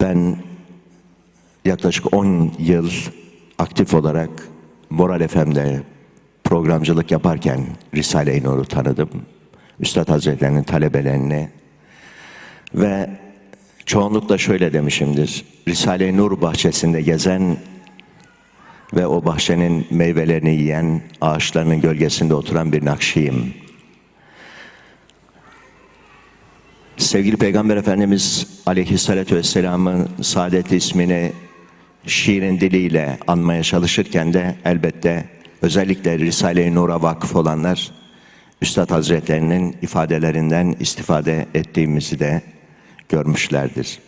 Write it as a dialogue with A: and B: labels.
A: Ben yaklaşık 10 yıl aktif olarak Moral FM'de programcılık yaparken Risale-i Nur'u tanıdım. Üstad Hazretlerinin talebelerini ve çoğunlukla şöyle demişimdir. Risale-i Nur bahçesinde gezen ve o bahçenin meyvelerini yiyen, ağaçlarının gölgesinde oturan bir nakşiyim. Sevgili Peygamber Efendimiz Aleyhisselatü Vesselam'ın saadetli ismini şiirin diliyle anmaya çalışırken de elbette özellikle Risale-i Nur'a vakıf olanlar Üstad Hazretlerinin ifadelerinden istifade ettiğimizi de görmüşlerdir.